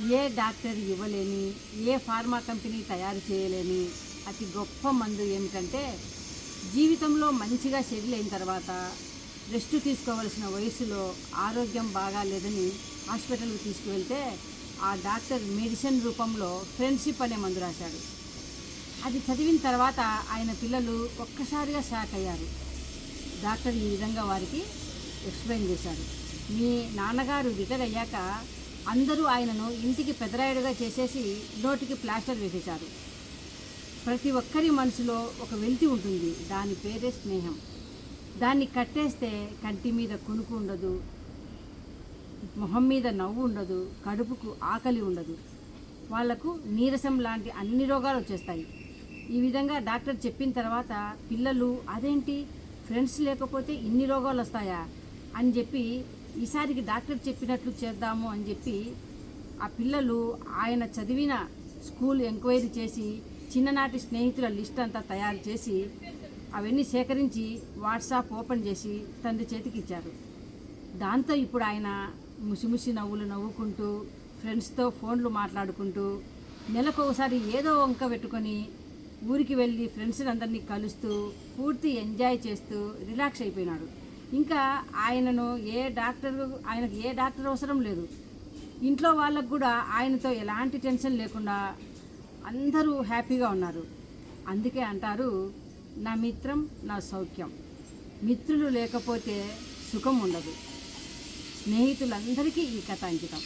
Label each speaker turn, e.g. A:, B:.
A: ఏ doctor ఇవ్వలేని ఏ pharma company తయారు చేయలేని అతి గొప్ప మందు ఏమిటంటే జీవితంలో మంచిగా సెటిల్ అయిన తర్వాత రెస్ట్ తీసుకోవలసిన వయసులో ఆరోగ్యం బాగాలేదని హాస్పిటల్కి తీసుకువెళ్తే ఆ డాక్టర్ మెడిసిన్ రూపంలో ఫ్రెండ్షిప్ అనే మందు రాశాడు. అది చదివిన తర్వాత ఆయన పిల్లలు ఒక్కసారిగా షాక్ అయ్యారు. డాక్టర్ ఈ విధంగా వారికి ఎక్స్ప్లెయిన్ చేశారు మీ నాన్నగారు రిటైర్ అయ్యాక అందరూ ఆయనను ఇంటికి పెదరాయుడుగా చేసేసి నోటికి ప్లాస్టర్ వేసేశారు. ప్రతి ఒక్కరి మనసులో ఒక వెలితి ఉంటుంది. దాని పేరే స్నేహం. దాన్ని కట్టేస్తే కంటి మీద కునుకు ఉండదు మొహం మీద నవ్వు ఉండదు కడుపుకు ఆకలి ఉండదు. వాళ్ళకు నీరసం లాంటి అన్ని రోగాలు వచ్చేస్తాయి. ఈ విధంగా డాక్టర్ చెప్పిన తర్వాత పిల్లలు అదేంటి? ఫ్రెండ్స్ లేకపోతే ఇన్ని రోగాలు వస్తాయా? అని చెప్పి ఈసారికి డాక్టర్ చెప్పినట్లు చేద్దాము అని చెప్పి ఆ పిల్లలు ఆయన చదివిన స్కూల్ ఎంక్వైరీ చేసి చిన్ననాటి స్నేహితుల లిస్ట్ అంతా తయారు చేసి అవన్నీ సేకరించి వాట్సాప్ ఓపెన్ చేసి తండ్రి చేతికి ఇచ్చారు. దాంతో ఇప్పుడు ఆయన ముసిముసి నవ్వులు నవ్వుకుంటూ ఫ్రెండ్స్తో ఫోన్లు మాట్లాడుకుంటూ నెలకు ఒకసారి ఏదో వంక పెట్టుకొని ఊరికి వెళ్ళి ఫ్రెండ్స్ అందరినీ కలుస్తూ పూర్తి ఎంజాయ్ చేస్తూ రిలాక్స్ అయిపోయినాడు. ఇంకా ఆయనను ఏ డాక్టర్ ఆయనకు ఏ డాక్టర్ అవసరం లేదు. ఇంట్లో వాళ్ళకు కూడా ఆయనతో ఎలాంటి టెన్షన్ లేకుండా అందరూ హ్యాపీగా ఉన్నారు. అందుకే అంటారు నా మిత్రం నా సౌఖ్యం. మిత్రులు లేకపోతే సుఖం ఉండదు. స్నేహితులందరికీ ఈ కథ అంకితం.